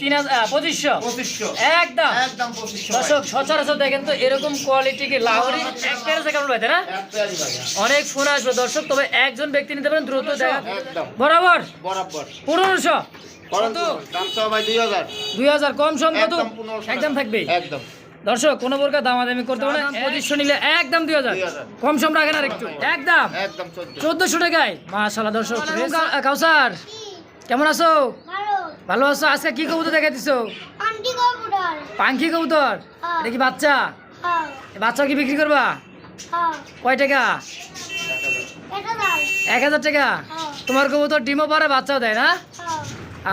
তিন হাজার পঁচিশশো? পঁচিশশো। একদম। একদম পঁচিশশো। দর্শক সচরাচর দেখেন তো এরকম কোয়ালিটি কি লাহোরি? এক পেয়ার কেমন না? অনেক ফোন আসবে দর্শক তবে একজন ব্যক্তি নিতে পারেন দ্রুত দেখা বরাবর? বরাবর। পনেরোশো। দুই হাজার। দুই হাজার কম সম কত? একদম থাকবে? একদম। দর্শক কোনো প্রকার দামাদামি করতে পারে পঁচিশশো নিলে একদম দুই হাজার। কম সম রাখেন আর একটু একদম। চোদ্দশো। টাকায়। মাশাল্লাহ দর্শক। কা- কাউসার কেমন আছো? ভালো আছো? আজকে কি কবুতর দেখা দিছো? পাঙ্খি কবুতর। হ্যাঁ। এটা কি বাচ্চা? হ্যাঁ। বাচ্চা কি বিক্রি করবা? হ্যাঁ। কয় টাকা? এক হাজার টাকা? তোমার কবুতর ডিমও পারে বাচ্চাও দেয় না?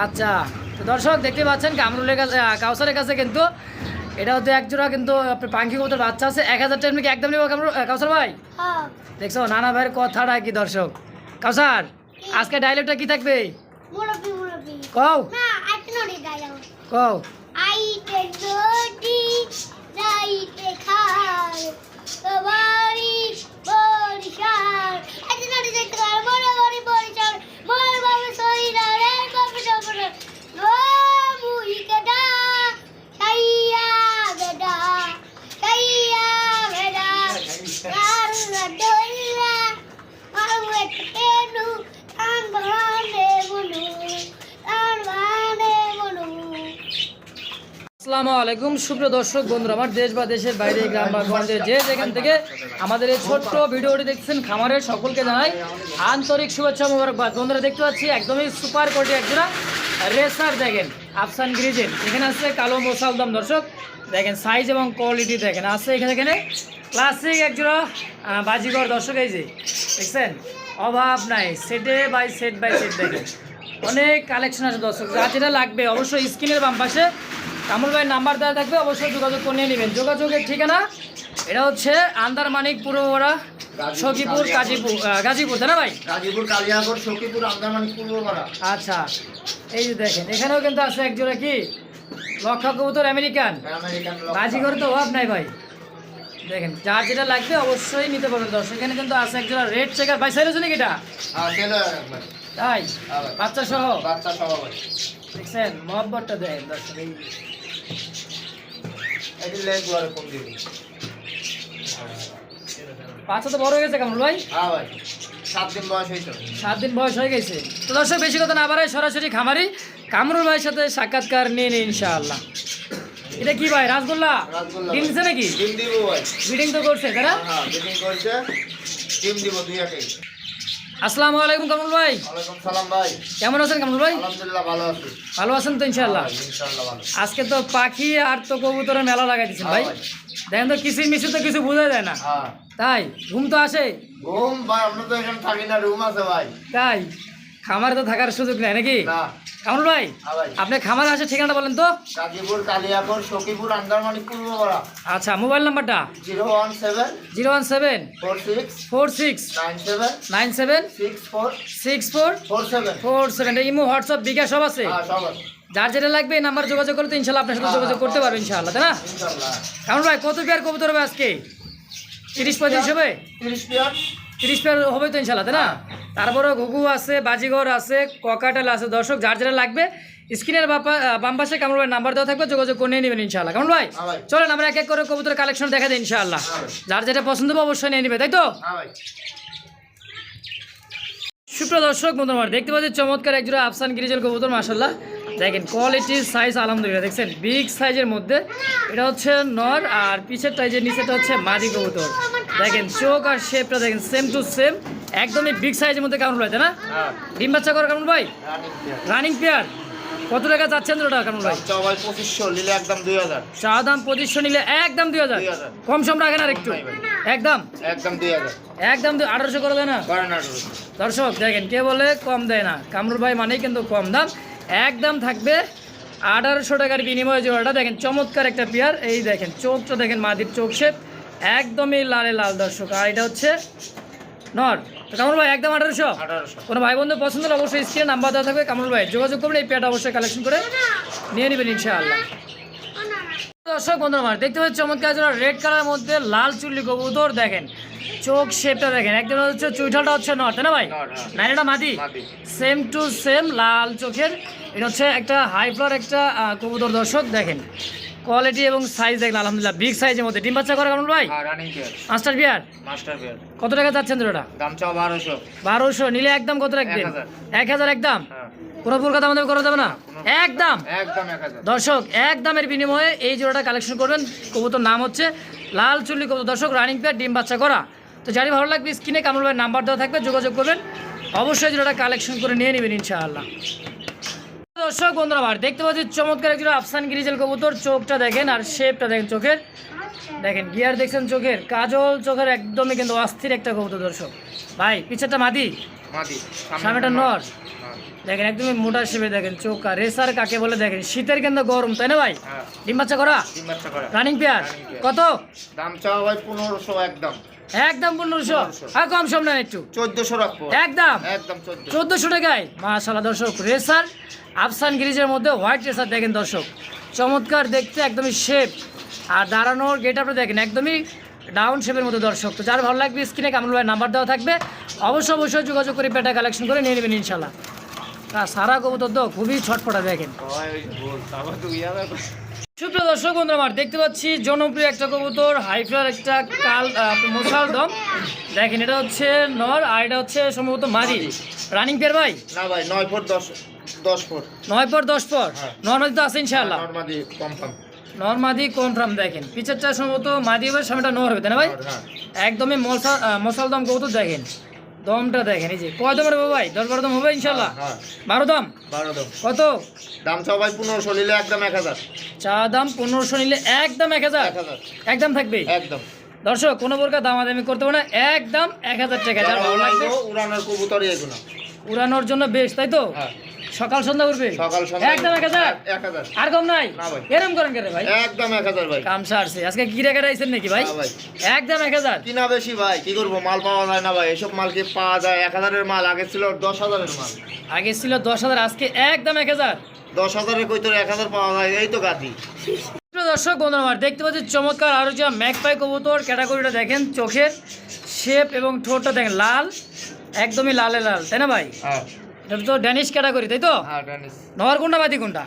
আচ্ছা তো দর্শক দেখতে পাচ্ছেন কামরুলের কাছে কাউসারের কাছে কিন্তু এটা হচ্ছে একজোড়া কিন্তু পাঙ্খি কবুতর বাচ্চা আছে। এক হাজার টাকা একদম নেব কাউসার ভাই? দেখছ নানা ভাইয়ের কথাটা কি দর্শক? কাউসার আজকে ডায়লগটা কি থাকবে? কও। কও। আইতে নড়ি যাইতে খার বাড়ি বরিশাল। আইতে নড়ি যাইতে খার বড় বড়ি বরিশাল। মোর বাবা সইরা রে বাবা ডবরে মুই কেডা সাইয়া বেডা সাইয়া বেডা কারুলা দইলা মারুয়ে কেনু কান বানে বনু কান বানে বনু আসসালামু আলাইকুম। সুপ্রিয় দর্শক বন্ধুরা আমার দেশ বা দেশের বাইরে গ্রাম বা গঞ্জে যে যেখান থেকে আমাদের এই ছোট্ট ভিডিওটি দেখছেন খামারের সকলকে জানাই আন্তরিক শুভেচ্ছা মোবারকবাদ। বন্ধুরা দেখতে পাচ্ছি একদমই সুপার কোয়ালিটি একজোড়া রেসার দেখেন আফসান গ্রিজেন এখানে আছে কালো মোসালদম দর্শক দেখেন সাইজ এবং কোয়ালিটি দেখেন আছে এখানে এখানে ক্লাসিক একজোড়া আহ, বাজিগর দর্শক এই যে দেখছেন? অভাব নাই সেটে বাই সেট বাই সেট দেখেন। অনেক কালেকশন আছে দর্শক যা যেটা লাগবে অবশ্যই স্ক্রিনের বাম পাশে কামরুল ভাইয়ের নাম্বার দেওয়া থাকবে অবশ্যই যোগাযোগ করে নিয়ে নেবেন। যোগাযোগের ঠিকানা এটা হচ্ছে আন্দারমানিক পূর্বপাড়া সখীপুর গাজীপুর আহ, গাজীপুর তাই না ভাই? গাজীপুর কালিয়াগড় সখীপুর আন্দামান পূর্বপাড়া আচ্ছা এই যে দেখেন এখানেও কিন্তু আছে একজোড়া কি? লক্ষা কবুতর আমেরিকান? আমেরিকান বাজিঘর তো অভাব নাই ভাই। দেখেন যার যেটা লাগবে অবশ্যই নিতে পারবেন দর্শক। এখানে কিন্তু আছে একজোড়া রেড চেকার। ভাই সাইলেছো নাকি এটা? হ্যাঁ তাই? হ্যাঁ। বাচ্চা সহ বাচ্চা সহ দেখছেন মহব্বতটা দেখেন দর্শক তো বড় হয়ে গেছে কামরুল ভাই? ভাই। সাত দিন বয়স হয়েছে। সাত দিন বয়স হয়ে গেছে। তো দর্শক বেশি কথা না বাড়ায় সরাসরি খামারি কামরুল ভাইয়ের সাথে সাক্ষাৎকার নিয়ে নিন ইনশাআল্লাহ। এটা কি ভাই রাসগোল্লা? রাসগোল্লা ডিম দিছে নাকি? ডিম দিব ভাই। বিডিং তো করছে না? হ্যাঁ বিডিং করছে। ডিম দিব দুই একে। আসসালামু আলাইকুম কামরুল ভাই। সালাম ভাই। কেমন আছেন কামরুল ভাই? আলহামদুলিল্লাহ ভালো আছি। ভালো আছেন তো ইনশাআল্লাহ? হ্যাঁ, ইনশাআল্লাহ ভালো আজকে তো পাখি আর তো কবুতরের মেলা লাগাই দিয়েছেন ভাই। হ্যাঁ, দেখেন তো কিসির মিছু তো কিছু বোঝা যায় না। হ্যাঁ। তাই ঘুম তো আসে? ঘুম ভাই আমরা তো এখানে থাকি না রুম আছে ভাই। তাই খামারে তো থাকার সুযোগ নেই নাকি? না। কামরুল ভাই হ্যাঁ আপনি খামারে আসে ঠিকানাটা বলেন তো। গাজীপুর কালিয়াগড় সখীপুর আন্দারমানিক পূর্বপাড়া আচ্ছা মোবাইল নাম্বারটা? Zero one seven zero one seven four six four six nine seven nine seven six four six four four seven. Four seven. Imo WhatsApp bKash সব আছে? হ্যাঁ সব আছে। যার যেটা লাগবে এই নাম্বার যোগাযোগ করলে তো ইনশাল্লাহ আপনার সাথে যোগাযোগ করতে পারবে ইনশাআল্লাহ তাই না? কারণ ভাই কত পেয়ার কবুতর হবে আজকে? তিরিশ পঁয়ত্রিশ হবে? তিরিশ পিয়ার। তিরিশ পেয়ার হবে তো ইনশাল্লাহ তাই না? তারপরে ঘুঘু আছে বাজিঘর আছে ককাটেল আছে। দর্শক যার যেটা লাগবে স্ক্রিনের বাম পাশে কামড় ভাই নাম্বার দেওয়া থাকবে যোগাযোগ করে নিয়ে নেবেন ইনশাল্লাহ ভাই? হ্যাঁ ভাই। চলেন আমরা এক এক করে কবুতর কালেকশন দেখা দিই ইনশাআল্লাহ। হ্যাঁ যার যেটা পছন্দ হবে অবশ্যই নিয়ে নেবে তাই তো? হ্যাঁ সুপ্রিয় দর্শক বন্ধু আমার দেখতে পাচ্ছি চমৎকার একজোড়া আফসান গিরিজেল কবুতর মাসাল্লাহ দেখেন কোয়ালিটি সাইজ আলহামদুলিল্লাহ দেখছেন? বিগ সাইজের মধ্যে। এটা হচ্ছে নর আর পিছের টাইজের নিচেটা হচ্ছে মাদি কবুতর। দেখেন চোখ আর শেপটা দেখেন সেম টু সেম একদমই বিগ সাইজের মধ্যে কেমন হয় তাই না? হ্যাঁ। ডিম বাচ্চা করে কেমন ভাই? রানিং পেয়ার কত টাকা যাচ্ছেন দুটো টাকা কেমন ভাই? পঁচিশশো নিলে একদম দুই হাজার। চা দাম পঁচিশশো নিলে একদম দুই হাজার। কম সম রাখেন আর একটু একদম? একদম দুই হাজার। একদম আঠারোশো করে দেয় না? দর্শক দেখেন কে বলে কম দেয় না। কামরুল ভাই মানেই কিন্তু কম দাম। একদম থাকবে আঠারোশো টাকার বিনিময়ে জোড়াটা। দেখেন চমৎকার একটা পেয়ার এই দেখেন চোখটা দেখেন মাদির চোখ শেপ একদমই লালে লাল দর্শক। আর এটা হচ্ছে নর তো কামরুল ভাই একদম আঠারোশো। কোনো ভাই বন্ধু পছন্দ হলে অবশ্যই স্ক্রিনে নাম্বার দেওয়া থাকবে। কামরুল ভাই যোগাযোগ করবেন এই পেয়ারটা অবশ্যই কালেকশন করে নিয়ে নেবেন ইনশাআল্লাহ। দর্শক বন্ধু আমার দেখতে পাচ্ছি চমৎকার জোড়া রেড কালারের মধ্যে লাল চুল্লি কবুতর দেখেন। চোখ শেপটা দেখেন একদম হচ্ছে চুইঠালটা হচ্ছে নট তাই না ভাই? হ্যাঁ। নাইনটা মাদি। সেম টু সেম লাল চোখের। এটা হচ্ছে একটা হাই ফ্লোর একটা কবুতর দর্শক দেখেন। কোয়ালিটি এবং সাইজ দেখেন আলহামদুলিল্লাহ। বিগ সাইজের মধ্যে। ডিম বাচ্চা করে কেমন ভাই? মাস্টার বিয়ার মাস্টার পেয়ার কত টাকা দাম চাও বারোশো। বারোশো। নিলে একদম কত রাখবেন? 1000 এক হাজার একদম? হ্যাঁ। কোনো প্রকার দাম দাম করা যাবে না? একদম? একদম দর্শক এক দামের বিনিময়ে এই জোড়াটা কালেকশন করবেন। কবুতর নাম হচ্ছে লাল চুল্লি কবুতর। দর্শক রানিং পেয়ার ডিম বাচ্চা করা। তো যারই ভালো লাগবে স্ক্রিনে কামরুল ভাইয়ের নাম্বার দেওয়া থাকবে যোগাযোগ করবেন। অবশ্যই জোড়াটা কালেকশন করে নিয়ে নেবেন ইনশাআল্লাহ। দর্শক বন্ধুরা আবার দেখতে পাচ্ছি চমৎকার একজন আফসান গিরিজেল কবুতর। চোখটা দেখেন আর শেপটা দেখেন চোখের। দেখেন গিয়ার দেখছেন চোখের। কাজল চোখের একদমই কিন্তু অস্থির একটা কবুতর দর্শক। ভাই পিছেরটা মাদি? সামনেটা নর। হ্যাঁ, দেখেন একদমই মোটা শেপে দেখেন চোখ। আর রেসার কাকে বলে দেখেন? শীতের কিন্তু গরম তাই না ভাই? হ্যাঁ। ডিম বাচ্চা করা? Running pair? কত? দাম চাও ভাই পনেরোশো একদম। একদম পনেরোশো। আর কম সম নেন একটু। চোদ্দশো রাখব। একদম? একদম চোদ্দ চোদ্দশো টাকায়? মাশাল্লাহ দর্শক রেসার আফসান গিরিজের মধ্যে হোয়াইট রেসার দেখেন দর্শক। চমৎকার দেখতে, একদমই শেপ আর দাঁড়ানোর গেট আপনি দেখেন, একদমই ডাউন শেপের মধ্যে দর্শক। তো যার ভালো লাগবে স্ক্রিনে কামরুল ভাই নাম্বার দেওয়া থাকবে। অবশ্যই অবশ্যই যোগাযোগ করে পেটা কালেকশন করে নিয়ে নেবেন ইনশাল্লাহ আর সারা কবুতর তো খুবই ছটফটা দেখেন। সুপ্রিয় দর্শক, বন্ধুরা, আমার দেখতে পাচ্ছি জনপ্রিয় একটা কবুতর হাইফ্লার একটা কাল মশাল দম। দেখেন, এটা হচ্ছে নর, আর এটা হচ্ছে সম্ভবত মারি রানিং পেয়ার ভাই? না ভাই, নয় ফুট দশ। দশ ফুট। নয় পর দশ পর হ্যাঁ। নর্মাদি তো আছে ইনশাআল্লাহ। নর্মাদি কনফার্ম নর্মাদি কনফার্ম দেখেন। পিছেরটা সম্ভবত মাদি হবে সামনেটা নর হবে তাই না ভাই? হ্যাঁ। একদমই মশা মশাল দম কবুতর দেখেন। দমটা দেখেন এই যে কয় দমের ভাই? দশ বারো দম হবে ইনশাল্লাহ হ্যাঁ বারো দম? বারো দাম। কত? দাম চাও ভাই পনেরোশো নিলে একদম এক হাজার। চা দাম পনেরোশো নিলে একদম এক হাজার? একদম থাকবে? একদম দর্শক কোনো প্রকার দামাদামি করতে হবে না একদম এক হাজার টাকা। যার ভালো লাগবে। উড়ানোর কবুতরই এগুলো। উড়ানোর জন্য বেশ তাই তো? হ্যাঁ। সকাল সন্ধ্যা উঠবে? সকাল সন্ধ্যা একদম এক হাজার? এক হাজার। আর কম নাই। এরম করেন কেন ভাই? একদম এক হাজার ভাই। কাম সারছে আজকে কি রেখে রাখছেন নাকি ভাই? ভাই। একদম এক হাজার? কিনা বেশি ভাই কি করব? মাল পাওয়া যায় না ভাই। এসব মাল কি পাওয়া যায়? এক হাজারের মাল আগে ছিল দশ হাজারের মাল। আগে ছিল দশ হাজার আজকে একদম এক হাজার। দশ হাজারের কই এক হাজার পাওয়া যায়? এই তো প্রিয় দর্শক বন্ধুরা আমার দেখতে পাচ্ছি চমৎকার আরও যে ম্যাকপাই কবুতর ক্যাটাগরিটা দেখেন চোখের শেপ এবং ঠোঁটটা দেখেন লাল একদমই লালে লাল তাই না ভাই? হ্যাঁ। এটা তো ড্যানিশ ক্যাটাগরি তাই তো? হ্যাঁ নর কোনটা মাদি কোনটা?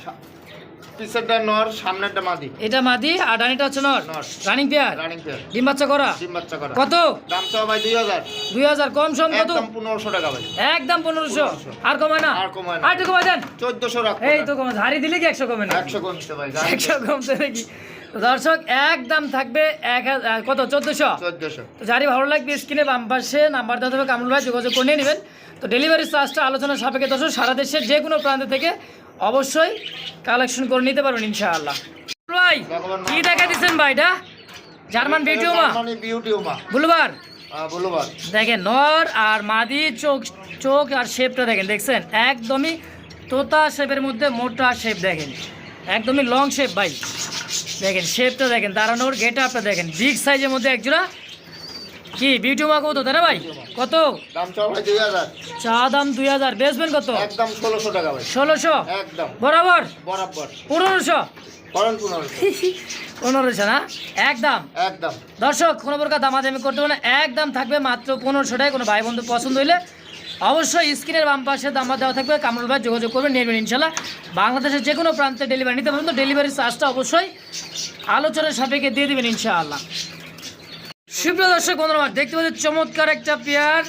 পিছেরটা নর সামনেরটা মাদি। এটা মাদি আর ডানিটা হচ্ছে নর? নর। রানিং পেয়ার রানিং পেয়ার ডিম বাচ্চা করা? ডিম বাচ্চা করা। কত? দাম চাও ভাই দুই হাজার। দুই হাজার কম সম কত? একদম টাকা ভাই। একদম পনেরোশো। 1500 আর কমায় না? আর কমায় না। আর একটু কমায় দেন। এই তো কমে হারি দিলে কি একশো কমে না? কমছে ভাই একশো কমছে নাকি? দর্শক একদম থাকবে এক কত? চোদ্দশো? চোদ্দশো। তো যারই ভালো লাগবে স্ক্রিনে বাম পাশে নাম্বার দেওয়া থাকবে কামরুল ভাই যোগাযোগ করে নিয়ে নেবেন। তো ডেলিভারি চার্জটা আলোচনা সাপেক্ষে দর্শক সারা দেশের যে কোনো প্রান্ত থেকে অবশ্যই কালেকশন করে নিতে পারবেন ইনশাআল্লাহ। ভাই কি দেখা দিচ্ছেন ভাইটা? জার্মান ভিডিও মা মানে বিউটি মা বুলবার? দেখেন নর আর মাদি চোখ চোখ আর শেপটা দেখেন দেখছেন? একদমই তোতা শেপের মধ্যে মোটা শেপ দেখেন। একদমই লং শেপ ভাই। দেখেন শেপটা দেখেন দাঁড়ানোর গেট আপটা দেখেন বিগ সাইজের মধ্যে একজোড়া কি বিউটি মা কত তাই ভাই? কত? দাম চা দাম দুই হাজার বেচবেন কত? একদম ষোলোশো টাকা ভাই। ষোলোশো? একদম। বরাবর? বরাবর। পনেরোশো? পনেরোশো। না? একদম। একদম। দর্শক কোনো প্রকার দামাদামি করতে হবে না একদম থাকবে মাত্র পনেরোশো টাকা কোনো ভাই বন্ধু পছন্দ হইলে অবশ্যই স্ক্রিনের বাম পাশে দামা দেওয়া থাকবে, কামরুল ভাই যোগাযোগ করবে নেবেন ইনশাল্লাহ। বাংলাদেশের যে কোনো প্রান্তে ডেলিভারি নিতে পারবেন তো ডেলিভারি চার্জটা অবশ্যই আলোচনার সাপেক্ষে দিয়ে দেবেন ইনশাআল্লাহ। সুপ্রিয় দর্শক, বন্ধুরা দেখতে পাচ্ছি চমৎকার একটা পেয়ার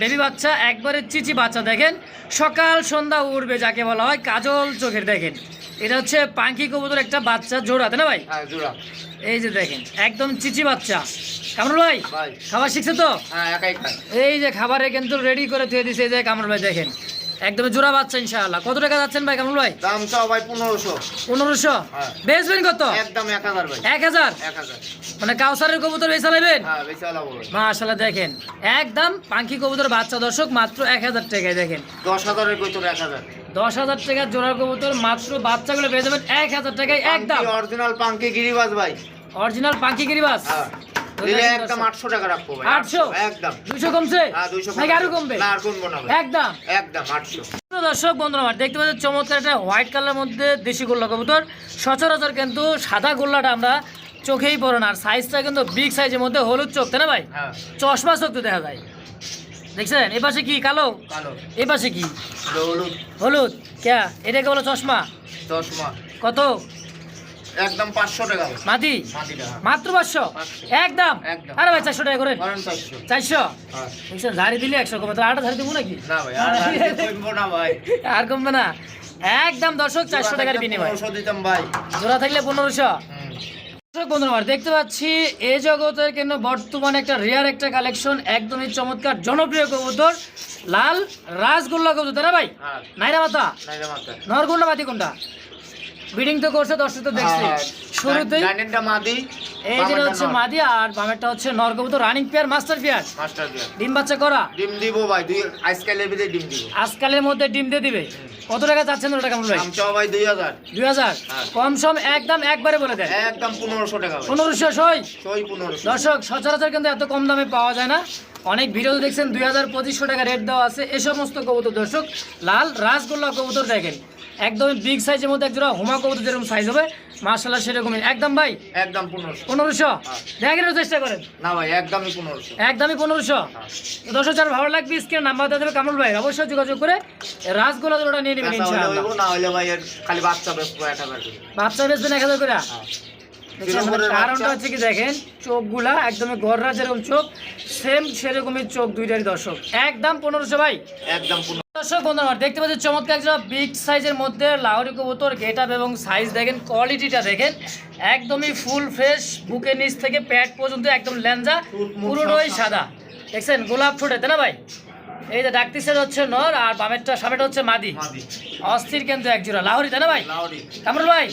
বেবি বাচ্চা, একবারে চিচি বাচ্চা দেখেন। সকাল সন্ধ্যা উঠবে যাকে বলা হয়, কাজল চোখের দেখেন। এটা হচ্ছে পাঙ্কি কবুতর একটা বাচ্চা জোড়া তাই না ভাই? হ্যাঁ জোড়া। এই যে দেখেন একদম চিচি বাচ্চা। কামরুল ভাই ভাই। খাবার শিখছে তো? হ্যাঁ এই যে খাবারে কিন্তু রেডি করে থুয়ে দিছে এই যে কামরুল ভাই দেখেন। একদম জোড়া বাচ্চা ইনশাআল্লাহ। কত টাকা যাচ্ছেন ভাই কামরুল ভাই? দাম চাও ভাই পনেরোশো। পনেরোশো? হ্যাঁ। বেচবেন কত? একদম এক হাজার ভাই। মানে কাউসারের কবুতর বেচা নেবেন? হ্যাঁ ভাই। দেখেন। একদম পাঙ্কি কবুতর বাচ্চা দর্শক মাত্র এক হাজার টাকায় দেখেন। দশ হাজারের কই তোর এক হাজার? দশ হাজার টাকা জোড়ার কবুতর মাত্র বাচ্চাগুলো পেয়ে যাবেন এক হাজার টাকায় একদম। অরিজিনাল পাঙ্কি গিরিবাজ ভাই। অরিজিনাল পাঙ্কি গিরিবাস? হ্যাঁ। একদম টাকা রাখব ভাই? একদম। কমছে? হ্যাঁ দুইশো নাকি আরও কমবে? না আর কমবো না একদম। একদম আটশো। প্রিয় দর্শক বন্ধুরা আমার দেখতে পাচ্ছেন চমৎকার একটা হোয়াইট কালারের মধ্যে দেশি গোল্লা কবুতর। সচরাচর কিন্তু সাদা গোল্লাটা আমরা চোখেই পড়ো না আর সাইজটা কিন্তু বিগ সাইজের মধ্যে হলুদ চোখ তাই না ভাই? হ্যাঁ। চশমা চোখ তো দেখা যায়। দেখছেন? এ পাশে কি কালো? কালো। এ পাশে কি? হলুদ। হলুদ? ক্যা? এটাকে বলো চশমা। চশমা। কত? একদম পাঁচশো টাকা। মাটি? হ্যাঁ। মাত্র পাঁচশো। একদম। আরে ভাই চারশো টাকা করে। চারশো। হ্যাঁ। দেখছেন ঝাড়ি দিলে একশো কমে তো আটা ঝাড়ি দেবো নাকি? আর কমবো না। একদম দর্শক চারশো টাকার বিনিময়। জোড়া থাকলে পনেরোশো। বন্ধুরা দেখতে পাচ্ছি এই জগতের কিন্তু বর্তমানে একটা রেয়ার একটা কালেকশন একদমই চমৎকার জনপ্রিয় কবুতর লাল রাজগোল্লা কবুতর ভাই? হ্যাঁ। নাইরা মাতা নরগোল্লা বাতি কোনটা? ব্রিডিং তো করছে দর্শক তো দেখছি। হ্যাঁ, শুরুতেই ডাইনেরটা মাদি। এই যেটা হচ্ছে মাদি আর বামেরটা হচ্ছে নরকবুতর running pair master pair master দিয়া ডিম বাচ্চা করা। ডিম দিব ভাই দুই আজকালের ভিতরে ডিম দিব। আজকালের মধ্যে ডিম দিয়ে দিবে। কত টাকা চাচ্ছেন ওটা কেমন ভাই চাও ভাই দুই হাজার। দুই হাজার? হ্যাঁ। কম সম একদম একবারে বলে দেন। একদম পনেরোশো টাকা ভাই। পনেরোশো সই? ছয় পনেরোশো। দর্শক সচরাচর কিন্তু এত কম দামে পাওয়া যায় না। অনেক ভিডিও দেখছেন দুই হাজার পঁচিশশো টাকা রেট দেওয়া আছে। এ সমস্ত কবুতর দর্শক লাল রাসগোল্লা কবুতর দেখেন। একদমই বিগ সাইজের মধ্যে একজোড়া হুমা কবুতর যেরকম সাইজ হবে মার্শাল্লাহ সেরকমই। একদম ভাই? একদম পনেরোশো। পনেরোশো? দেখানোর চেষ্টা করেন। না ভাই একদমই পনেরোশো। একদমই পনেরোশো? দর্শক যার ভালো লাগবে স্ক্রিনে নাম্বার দেওয়া যাবে কামরুল ভাই অবশ্যই যোগাযোগ করে রাসগোল্লা ওটা নিয়ে নেবেন ইনশাআল্লাহ। না হলে ভাই খালি বাচ্চা বেসবো এক হাজার বাচ্চা বেচবেন এক হাজার করে? কারণটা হচ্ছে কি দেখেন? চোখগুলা একদমই গররা যেরকম চোখ সেম সেরকমই চোখ দুইটারই দর্শক। একদম পনেরোশো ভাই। একদম দর্শক বন্ধু আমার দেখতে পাচ্ছি চমৎকার একটা বিগ সাইজের মধ্যে লাহোরি কবুতর গেট আপ এবং সাইজ দেখেন কোয়ালিটিটা দেখেন একদমই ফুল ফ্রেশ বুকের নিচ থেকে প্যাট পর্যন্ত একদম ল্যাঞ্জা পুরোটাই সাদা। দেখছেন? গোলাপ ফুটে তাই না ভাই? এই যে ডাকতিসের হচ্ছে নর আর বামেরটা সামনেটা হচ্ছে মাদি। অস্থির কিন্তু এক জোড়া। লাহোরি তাই না ভাই? কামরুল ভাই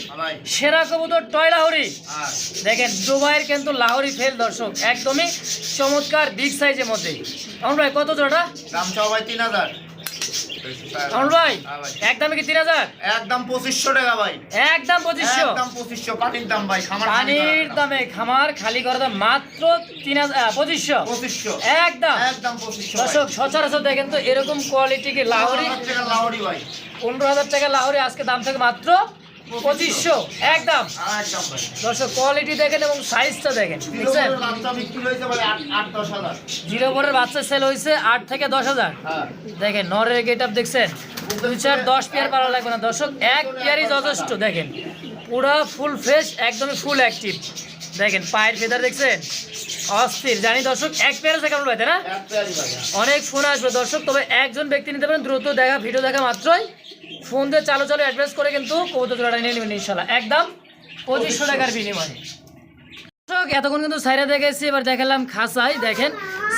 সেরা কবুতর টয় লাহোরি। হ্যাঁ। দেখেন দুবাইয়ের কিন্তু লাহরি ফেল দর্শক। একদমই চমৎকার বিগ সাইজের মধ্যে। কামরুল ভাই কত জোড়াটা? দাম সবাই তিন হাজার। কামরুল ভাই কি তিন হাজার? একদম পঁচিশশো টাকা ভাই। একদম পঁচিশশো। একদম পঁচিশশো পানির দাম ভাই খামার পানির দামে। খামার খালি করার মাত্র তিন হাজার পঁচিশশো। পঁচিশশো। একদম একদম পঁচিশশো দর্শক সচরাচর দেখেন তো এরকম কোয়ালিটি কি লাহরি? লাহরি ভাই। পনেরো হাজার টাকা লাহরি আজকে দাম থাকে মাত্র পঁচিশশো একদম। দর্শক কোয়ালিটি দেখেন এবং সাইজটা দেখেন বুঝছেন? জিরো পরের বাচ্চা সেল হয়েছে আট থেকে দশ হাজার। হ্যাঁ। দেখেন নরের গেট আপ দেখছেন? দুই চার দশ পেয়ার পারা লাগবে না। দর্শক এক পেয়ারই যথেষ্ট দেখেন। পুরো ফুল ফ্রেশ একদমই ফুল অ্যাক্টিভ দেখেন পায়ের ফেদার দেখছেন? অস্থির। জানি দর্শক এক পেয়ার আছে পাইতে না? অনেক ফোন আসবে দর্শক তবে একজন ব্যক্তি নিতে পারেন দ্রুত দেখা ভিডিও দেখা মাত্রই। ফোন দিয়ে চালু চালু অ্যাড্রেস করে কিন্তু কৌতুক জোড়াটা নিয়ে নেবেন ইনশাল্লাহ একদম পঁচিশশো টাকার বিনিময়ে। দর্শক এতক্ষণ কিন্তু সাইডে দেখেছি এবার দেখালাম খাসাই। দেখেন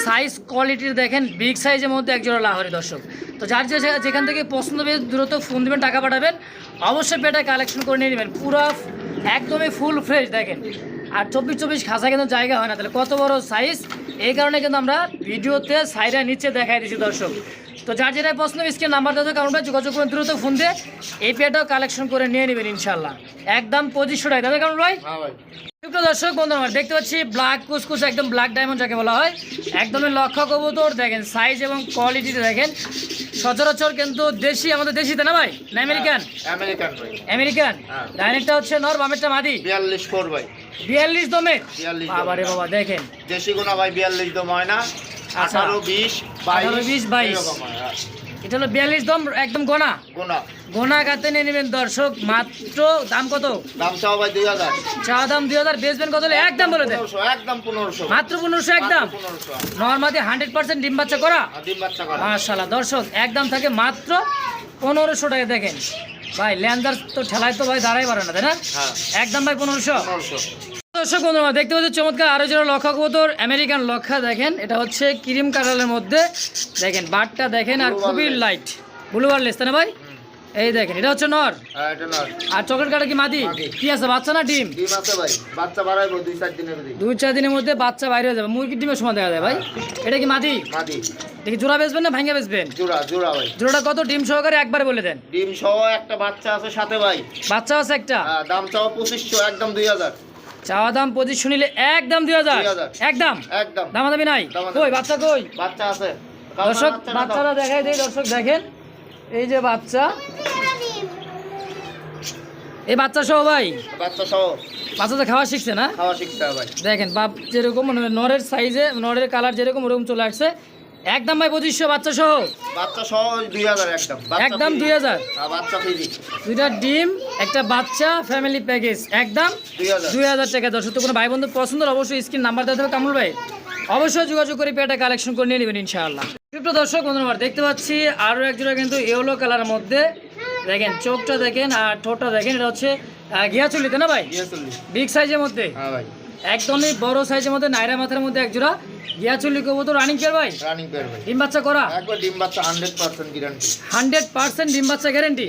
সাইজ কোয়ালিটির দেখেন বিগ সাইজের মধ্যে একজোড়া লাহরি দর্শক। তো যার যে যেখান থেকে পছন্দ হবে দ্রুত ফোন দেবেন টাকা পাঠাবেন। অবশ্যই পেটা কালেকশন করে নিয়ে নেবেন। পুরো একদমই ফুল ফ্রেশ দেখেন। আর চব্বিশ চব্বিশ খাঁচা কিন্তু জায়গা হয় না। তাহলে কত বড় সাইজ এই কারণে কিন্তু আমরা ভিডিওতে সাইডে নিচে দেখাই দিচ্ছি দর্শক। তো যার যেটা পছন্দ স্ক্রিন নাম্বার দেওয়া কারণ যোগাযোগ করুন দ্রুত ফোন দিয়ে এই পেটাও কালেকশন করে নিয়ে নেবেন ইনশাল্লাহ একদম পঁচিশশো টাকা দাদা কারণ ভাই? হ্যাঁ ভাই। দর্শক বন্ধু আমার দেখতে পাচ্ছি ব্ল্যাক কুসকুস একদম ব্ল্যাক ডায়মন্ড যাকে বলা হয়। একদমই লক্ষ্য কবুতর দেখেন সাইজ এবং কোয়ালিটিটা দেখেন। সচরাচর কিন্তু দেশি আমাদের দেশিতে না ভাই? না আমেরিকান? আমেরিকান ভাই। আমেরিকান? হ্যাঁ। হচ্ছে নর বামেরটা মাদি? বিয়াল্লিশ ফোর ভাই। বিয়াল্লিশ দমে 42 বাবা রে বাবা দেখেন। দেশি গোনা ভাই বিয়াল্লিশ দম হয় না। আঠারো বিশ 18, 20, 22 এরকম হয়, হ্যাঁ। এটা হলো বিয়াল্লিশ দম একদম গোনা। গোনা। গোনা কাতে নিয়ে নেবেন দর্শক মাত্র দাম কত? দাম চাও ভাই দুই হাজার। চা দাম দুই হাজার বেচবেন কত হলে? একদম বলে দেন। একদম পনেরোশো। মাত্র পনেরোশো একদম। নর্মাদি হান্ড্রেড পার্সেন্ট ডিম বাচ্চা করা? আর ডিম বাচ্চা করা। মাশাল্লাহ দর্শক একদম থাকে মাত্র পনেরোশো টাকা দেখেন। ভাই ল্যান্ডার তো ঠেলায় তো ভাই দাঁড়াই পারে না তাই না? হ্যাঁ। একদম ভাই পনেরোশো। দর্শক বন্ধুরা দেখতে পাচ্ছি চমৎকার আরও যেন লক্ষা কবুতর আমেরিকান লক্ষা দেখেন এটা হচ্ছে ক্রিম কালারের মধ্যে দেখেন বাটটা দেখেন আর খুবই লাইট ব্লু বারলেস তাই না ভাই? এই দেখেন এটা হচ্ছে নর। হ্যাঁ আর চকলেট কাটা কি মাদি। কি আছে বাচ্চা না ডিম? দুই চার দিনের মধ্যে বাচ্চা বাইরে হয়ে যাবে মুরগির ডিমের সময় দেখা যায় ভাই। এটা কি মাদি? দেখি জোড়া বেচবেন না ভাঙ্গা বেচবেন? জোড়া জোড়া ভাই। জোড়াটা কত? ডিম সহকারে একবার বলে দেন। ডিম সহ একটা বাচ্চা আছে সাথে ভাই। বাচ্চা আছে একটা? হ্যাঁ, দাম চাও পঁচিশশো একদম দুই হাজার। চাওয়া দাম পঁচিশ শুনিলে একদম দুই হাজার। 2000 একদম। একদম। দামাদামি নাই। কই বাচ্চা কই? বাচ্চা আছে। দর্শক বাচ্চারা দেখাই দেই দর্শক দেখেন। এই যে বাচ্চা। এই বাচ্চা সহ ভাই। বাচ্চা সহ। বাচ্চা তো খাওয়া শিখছে না? খাওয়া ভাই। দেখেন বাপ যেরকম নরের সাইজে নরের কালার যেরকম ওরকম চলে আসছে। একদম ভাই পঁচিশশো বাচ্চা সহ। বাচ্চা সহ দুই হাজার একদম। একদম দুই হাজার। হ্যাঁ, বাচ্চা দুইটা ডিম একটা বাচ্চা ফ্যামিলি প্যাকেজ একদম দুই হাজার। দুই টাকা দর্শক তো কোনো ভাই বন্ধু পছন্দ অবশ্যই স্ক্রিন নাম্বার দিতে হবে কামরুল ভাই। অবশ্যই যোগাযোগ করে পেটা কালেকশন করে নিয়ে নেবেন ইনশাআল্লাহ। সুপ্রিয় দর্শক বন্ধুরা দেখতে পাচ্ছি আরও এক জোড়া কিন্তু ইয়েলো কালারের মধ্যে। দেখেন চোখটা দেখেন আর ঠোঁটটা দেখেন। এটা হচ্ছে আহ, ঘিয়া চুলিতে না ভাই? বিগ সাইজের মধ্যে। হ্যাঁ ভাই। একদমই বড় সাইজের মধ্যে নাইরা মাথার মধ্যে এক জোড়া ঘিয়া চুলি তো রানিং পেয়ার ভাই? রানিং পেয়ার ভাই। ডিম বাচ্চা করা? একবার ডিম বাচ্চা hundred percent guarantee hundred percent ডিম বাচ্চা গ্যারান্টি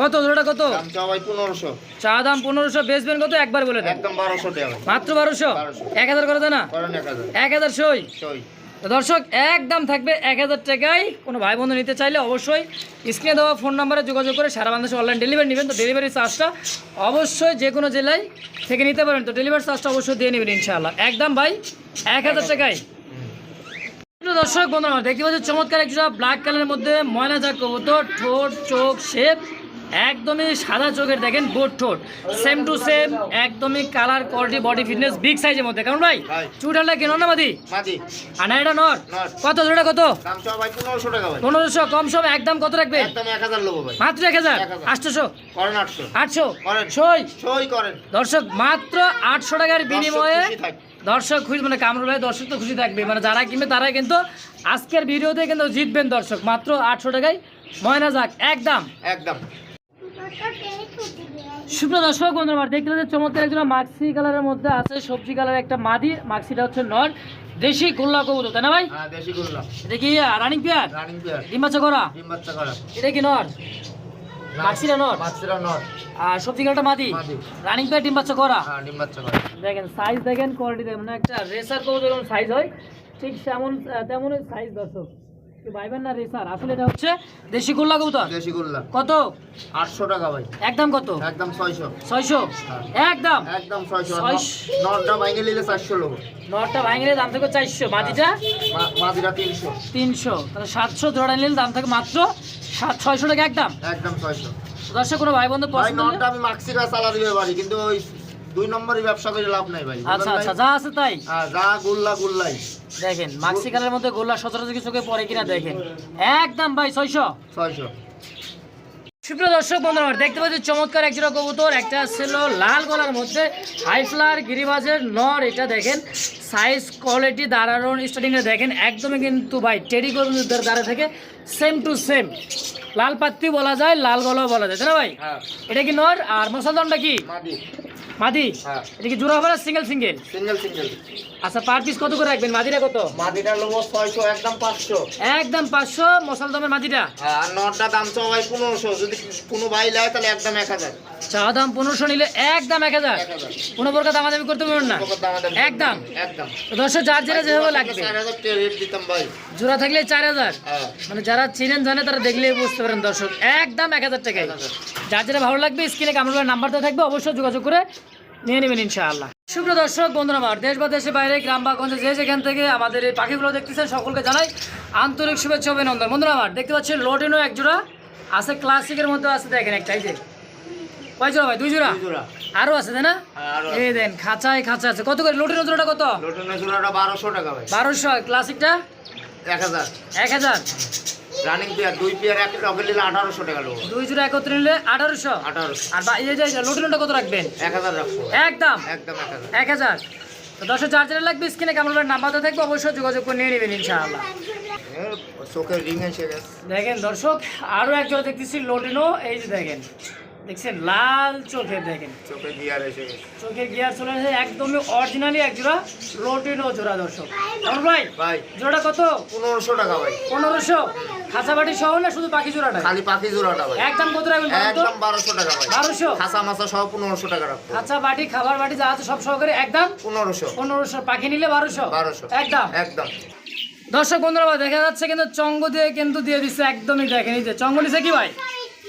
কত জোড়াটা কত? দাম চা ভাই পনেরোশো। চা দাম পনেরোশো বেচবেন কত? একবার বলে দেন। একদম বারোশো টাকা ভাই। মাত্র বারোশো? 1200 এক হাজার করে দেয় না? করেন এক হাজার। এক হাজার সই? সই। দর্শক একদম থাকবে এক হাজার টাকায়। কোনো ভাই বন্ধু নিতে চাইলে অবশ্যই স্ক্রিনে দেওয়া ফোন নাম্বারে যোগাযোগ করে সারা বাংলাদেশে অনলাইন ডেলিভারি নেবেন। তো ডেলিভারি চার্জটা অবশ্যই যে কোনো জেলায় থেকে নিতে পারেন। তো ডেলিভারি চার্জটা অবশ্যই দিয়ে নেবেন ইনশাআল্লাহ। একদম ভাই এক হাজার টাকায়। দর্শক, বন্ধুরা, দেখতে পাচ্ছি চমৎকার একটা ব্ল্যাক কালারের মধ্যে ময়না যা কবুতর, ঠোঁট, চোখ, শেপ। একদমই সাদা চোখের দেখেন বোট ঠোঁট। সেম টু সেম একদমই colour quality body fitness big সাইজের মধ্যে। কেমন ভাই। চুটালটা কেন না মাদি? আর না এটা নর। কত জোড়া কত? পনেরোশো কম সম একদম কত রাখবে? মাত্র এক হাজার? আটশোশো? আটশো। আটশো? করেন। দর্শক মাত্র আটশো টাকার বিনিময়ে দর্শক খুশি মানে কামরুল ভাই দর্শক তো খুশি থাকবে। মানে যারা কিনবে তারাই কিন্তু আজকের ভিডিওতে কিন্তু জিতবেন দর্শক। মাত্র আটশো টাকায় ময়না যাক। একদম। একদম। সুপ্রিয় দর্শক বন্ধুরা আমার দেখতে পাচ্ছেন চমৎকার একজন মাক্সি কালারের মধ্যে আছে সবজি কালারের একটা মাদি। মাক্সিটা হচ্ছে নর দেশি গোল্লা কবুতর তাই না ভাই? হ্যাঁ দেশি গুল্লা। এটা কি রানিং পেয়ার রানিং পেয়ার ডিম বাচ্চা করা? ডিম বাচ্চা করা। এটা কি নর? মাক্সিটা নর? মাছরা নর। আর সবজি কালারটা মাদি? মাদি। রানিং পেয়ার ডিম বাচ্চা করা? হ্যাঁ ডিম বাচ্চা করা। দেখেন সাইজ দেখেন কোয়ালিটি দেখেন মানে একটা রেসার কবুতর সাইজ হয়। ঠিক তেমন তেমনই সাইজ দর্শক। ভাইবেন না রেসার আসলে এটা হচ্ছে দেশি গোল্লা কবুতর। দেশি গুল্লা। কত? আটশো টাকা ভাই। একদম কত? একদম ছয়শো। একদম? একদম নটটা ভাঙে নিলে চারশো লোক। নটটা ভাঙলে দাম থেকে চারশো। মাটিটা মাদিরা তিনশো। তিনশো। তাহলে সাতশো জোড়া নিলে দাম থাকে মাত্র সাত ছয়শো টাকা একদম? একদম ছয়শো। দর্শক কোনো ভাই বন্ধু পছন্দ নটটা আমি মাক্সিরা চালা দিবে পারি কিন্তু ওই দুই নম্বরই ব্যবসা করে লাভ নাই ভাই। আচ্ছা? আচ্ছা যা আছে তাই? হ্যাঁ, যা গুল্লা গুল্লাই। দেখেন মধ্যে গোল্লা সচরাচর কিছু পড়ে কিনা দেখেন। একদম ভাই ছয়শো। ছয়শো। সুপ্রিয় দর্শক বন্ধুরা দেখতে পাচ্ছি চমৎকার এক জোড়া কবুতর একটা ছিল লাল গলার মধ্যে হাই গিরিবাজের নর এটা দেখেন সাইজ কোয়ালিটি দাঁড়ানোর দেখেন একদমই কিন্তু ভাই টেডি কবুতর দাঁড়া থেকে সেম টু সেম লাল পাত্তি বলা যায় লাল গলাও বলা যায় তাই না ভাই? হ্যাঁ। এটা কি নর? আর মশালদমটা কি? মাদি হ্যাঁ। এটা কি জোড়া হবে না সিঙ্গেল সিঙ্গেল সিঙ্গেল সিঙ্গেল আচ্ছা পার পিস কত করে রাখবেন? মাদিটা কত? মাদিটা লোবো একদম পাঁচশো। একদম পাঁচশো মশালদমের মাদিটা? হ্যাঁ, আর নটটা দাম চাও ভাই যদি কোনো ভাই তাহলে একদম এক হাজার। চা দাম নিলে একদম এক হাজার। এক হাজার। কোনো প্রকার দামাদামি করতে পারবেন না। একদম। একদম। তো দর্শক যার যেটা যেভাবে লাগবে। রেট দিতাম ভাই। জোড়া থাকলে চার হাজার। হ্যাঁ। মানে যারা চিনেন জানে তারা দেখলেই বুঝতে পারেন দর্শক। একদম এক হাজার টাকায়। যার যেটা ভালো লাগবে স্ক্রিনে কামড় নাম্বারটা থাকবে। অবশ্যই যোগাযোগ করে নিয়ে নেবেন ইনশাআল্লাহ। সুপ্রিয় দর্শক বন্ধুরা আমার দেশ বা দেশের বাইরে গ্রাম বা গঞ্জে যে যেখান থেকে আমাদের এই পাখিগুলো দেখতেছেন সকলকে জানাই আন্তরিক শুভেচ্ছা অভিনন্দন। বন্ধুরা আমার দেখতে পাচ্ছেন লোটেনও এক জোড়া আছে ক্লাসিকের মধ্যে আছে দেখেন একটা এই যে। কয় জোড়া ভাই? দুই জোড়া? জোড়া। আছে তাই না? হ্যাঁ, আরও এই দেন খাঁচায় খাঁচা আছে। কত করে? লোটেনো জোড়াটা কত? জোড়াটা বারোশো টাকা ভাই। বারোশো ক্লাসিকটা এক হাজার। এক হাজার। রানিং পেয়ার দুই পেয়ার এক লগে নিলে আঠারোশো টাকা লোক দুই জোড়া একত্রে নিলে আঠারোশো। আঠারোশো। আর বা- এই যে লোটেনোটা কত রাখবেন? এক হাজার রাখব। একদম। একদম এক হাজার। এক হাজার। তো দশ চার্জার লাগবে স্ক্রিনে কেমন নাম্বারটা থাকবে অবশ্যই যোগাযোগ করে নিয়ে নেবেন ইনশাআল্লাহ। এ, চোখের রিং এসে গেছে দেখেন দর্শক আরও একজন দেখতেছি লোটেনো এই যে দেখেন। দেখছেন লাল চোখে দেখেন। চোখে গিয়ার এসে চোখের গিয়ার চলে একদমই অরিজিনালি এক জোড়া লোটেনো জোড়া দর্শক। ভাই ভাই। জোড়াটা কত? পনেরোশো টাকা ভাই। পনেরোশো। খাঁচাবাটি সহ না শুধু পাখি জোড়াটা? খালি পাখি জোড়াটা ভাই। একদম কত রাখবেন একদম বারোশো টাকা ভাই। বারোশো? খাসা মাসা সহ পনেরোশো টাকা রাখব। বাটি খাবার বাটি যা আছে সব সহকারে একদম? পনেরোশো। পনেরোশো। পাখি নিলে বারোশো? বারোশো। একদম? একদম। দর্শক বন্ধুরা দেখা যাচ্ছে কিন্তু চঙ্গ দিয়ে কিন্তু দিয়ে দিচ্ছে একদমই দেখেন। এই যে চঙ্গ নিছে কি ভাই?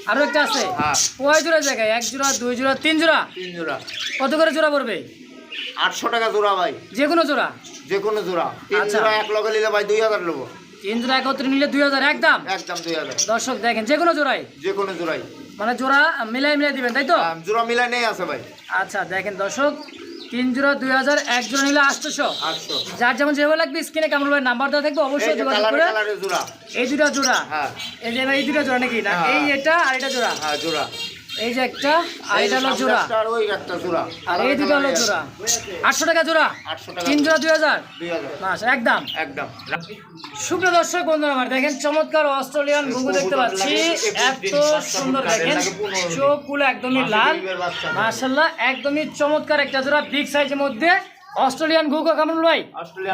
আরও একটা আছে। হ্যাঁ। কয় জোড়া জায়গায়? এক জোড়া দুই জোড়া তিন জোড়া? তিন জোড়া। কত করে জোড়া পড়বে? আটশো টাকা জোড়া ভাই। যে কোনো জোড়া? যে কোনো জোড়া। তিন আচ্ছা। জোড়া এক লগে নিলে ভাই দুই হাজার নেব। তিন জোড়া একত্রে নিলে দুই হাজার একদম? একদম দুই হাজার। দর্শক দেখেন যে কোনো জোড়াই? যে কোনো জোড়াই। মানে জোড়া মিলাই মিলাই দিবেন তাই তো? জোড়া মিলাই নেই আছে ভাই। আচ্ছা দেখেন দর্শক তিন জোড়া দুই হাজার এক জোড়া নিলে আটশোশো যার যেমন যেভাবে লাগবে স্ক্রিনে ভাই নাম্বার দেওয়া থাকবে অবশ্যই যোগাযোগ করে এই দুটা জোড়া। হ্যাঁ। এই দুটা জোড়া নাকি? না হ্যাঁ। এই এটা আর এটা জোড়া। হ্যাঁ জোড়া। এই যে একটা আর এটা হলো জোড়া। আর ওই একটা জোড়া। আর এই দুটো হলো জোড়া। আটশো টাকা জোড়া? তিন জোড়া দুই হাজার? দুই একদম। একদম। সুপ্রিয় দর্শক বন্ধুরা আমার দেখেন চমৎকার অস্ট্রেলিয়ান ঘুঘু দেখতে পাচ্ছি। এত সুন্দর দেখেন চোখগুলো একদমই লাল। মাশাল্লাহ একদমই চমৎকার একটা জোড়া বিগ সাইজের মধ্যে। অস্ট্রেলিয়ান ঘুঘু কেমন ভাই?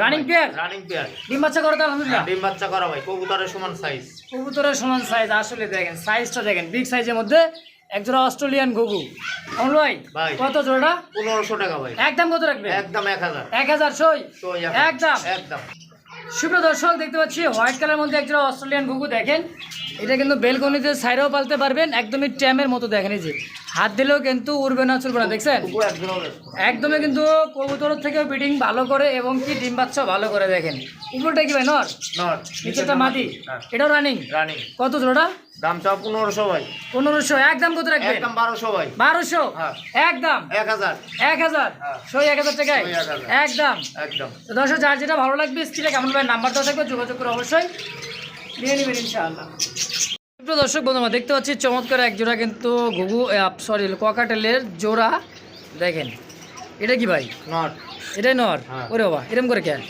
রানিং পেয়ার রানিং পেয়ার ডিম বাচ্চা করতে আলহামদুলিল্লাহ। ডিম বাচ্চা করা ভাই কবুতরের সমান সাইজ কবুতরের সমান সাইজ আসলে দেখেন সাইজটা দেখেন বিগ সাইজের মধ্যে। এক জোড়া অস্ট্রেলিয়ান ঘুঘু। ভাই ভাই। কত জোড়া পনেরোশো টাকা ভাই। একদম কত রাখবে? একদম এক হাজার। এক হাজার সই? একদম। একদম। সুপ্রিয় দর্শক দেখতে পাচ্ছি হোয়াইট কালার মধ্যে একটা অস্ট্রেলিয়ান ঘুঘু দেখেন। এটা কিন্তু বেলকনিতে সাইডেও পালতে পারবেন একদমই ট্যামের মতো দেখেন এই যে। হাত দিলেও কিন্তু উড়বে না চলবে না দেখছেন। একদমই কিন্তু কবুতর থেকেও বিডিং ভালো করে এবং কি ডিম বাচ্চা ভালো করে দেখেন। উপরটা কি ভাই নর? নট নিচেরটা মাটি? হ্যাঁ। এটাও রানিং রানিং কত জোড়া? দাম চাও পনেরোশো ভাই। পনেরোশো একদম কত রাখবেন? একদম বারোশো ভাই। বারোশো? হ্যাঁ। একদম এক হাজার। এক হাজার? হ্যাঁ। সই এক হাজার টাকায়। একদম একদম দর্শক যার যেটা ভালো লাগবে স্ক্রিনে কেমন ভাই নাম্বার দেওয়া থাকবে যোগাযোগ করে অবশ্যই নিয়ে নেবেন ইনশাআল্লাহ। দর্শক বন্ধুরা দেখতে পাচ্ছি চমৎকার এক জোড়া কিন্তু ঘুঘু সরি ককাটেলের জোড়া। দেখেন এটা কি ভাই? নর। এটাই নর? হ্যাঁ। ওরে বাবা এরম করে কেন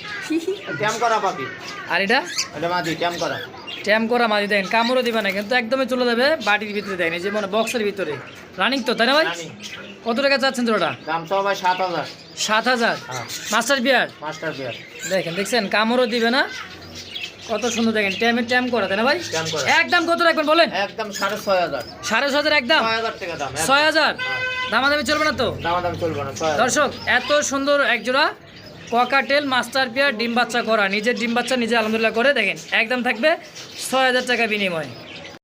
ক্যাম করা পাবি আর এটা? এটা মাদি ক্যাম করা। ট্যাম করা মাঝে দেখেন কামড়ও দিবে না কিন্তু একদমই চলে যাবে বাটির ভিতরে দেখেন এই যে মানে বক্সের ভিতরে। রানিং তো তাই না ভাই? কত টাকা চাচ্ছেন তোরা দাম তো ভাই সাত হাজার। সাত হাজার? মাস্টার বিয়ার মাস্টার বিয়ার দেখেন দেখছেন কামড়ও দিবে না কত সুন্দর দেখেন ট্যামে ট্যাম করা তাই না ভাই? একদম কত রাখবেন বলেন? একদম সাড়ে ছয় হাজার। সাড়ে ছয় হাজার একদম? ছয় হাজার। দামাদামি চলবে না তো? দাম দাম চলবে না দর্শক এত সুন্দর একজোড়া ককাটেল মাস্টার পেয়ার ডিম বাচ্চা করা নিজের ডিম বাচ্চা নিজে আলহামদুলিল্লাহ করে দেখেন একদম থাকবে ছয় হাজার টাকা বিনিময়।